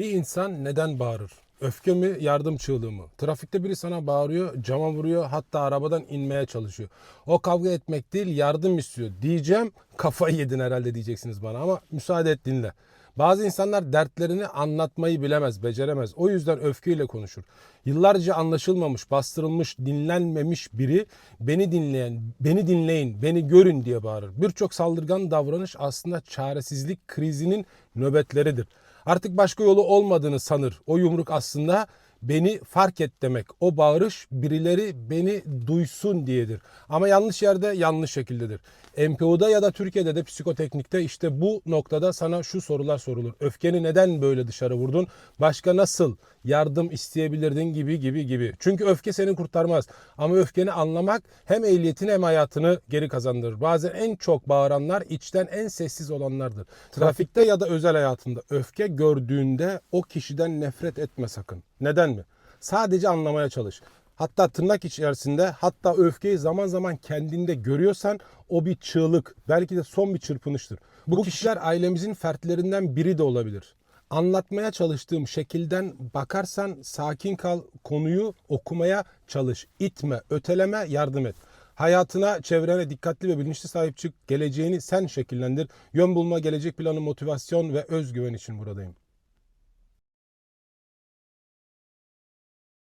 Bir insan neden bağırır? Öfke mi, yardım çığlığı mı? Trafikte biri sana bağırıyor, cama vuruyor, hatta arabadan inmeye çalışıyor. O kavga etmek değil, yardım istiyor. Diyeceğim, kafayı yedin herhalde diyeceksiniz bana ama müsaade et dinle. Bazı insanlar dertlerini anlatmayı bilemez, beceremez. O yüzden öfkeyle konuşur. Yıllarca anlaşılmamış, bastırılmış, dinlenmemiş biri beni dinleyen, beni dinleyin, beni görün diye bağırır. Birçok saldırgan davranış aslında çaresizlik krizinin nöbetleridir. Artık başka yolu olmadığını sanır. O yumruk aslında beni fark et demek. O bağırış birileri beni duysun diyedir. Ama yanlış yerde yanlış şekildedir. MPO'da ya da Türkiye'de de psikoteknikte işte bu noktada sana şu sorular sorulur. Öfkeni neden böyle dışarı vurdun? Başka nasıl yardım isteyebilirdin gibi gibi gibi. Çünkü öfke seni kurtarmaz. Ama öfkeni anlamak hem ehliyetini hem hayatını geri kazandırır. Bazen en çok bağıranlar içten en sessiz olanlardır. Trafikte ya da özel hayatında öfke gördüğünde o kişiden nefret etme sakın. Neden? Sadece anlamaya çalış. Hatta tırnak içerisinde hatta öfkeyi zaman zaman kendinde görüyorsan o bir çığlık. Belki de son bir çırpınıştır. Bu, kişiler ailemizin fertlerinden biri de olabilir. Anlatmaya çalıştığım şekilden bakarsan sakin kal, konuyu okumaya çalış. İtme, öteleme, yardım et. Hayatına, çevrene dikkatli ve bilinçli sahip çık. Geleceğini sen şekillendir. Yön bulma, gelecek planı, motivasyon ve özgüven için buradayım.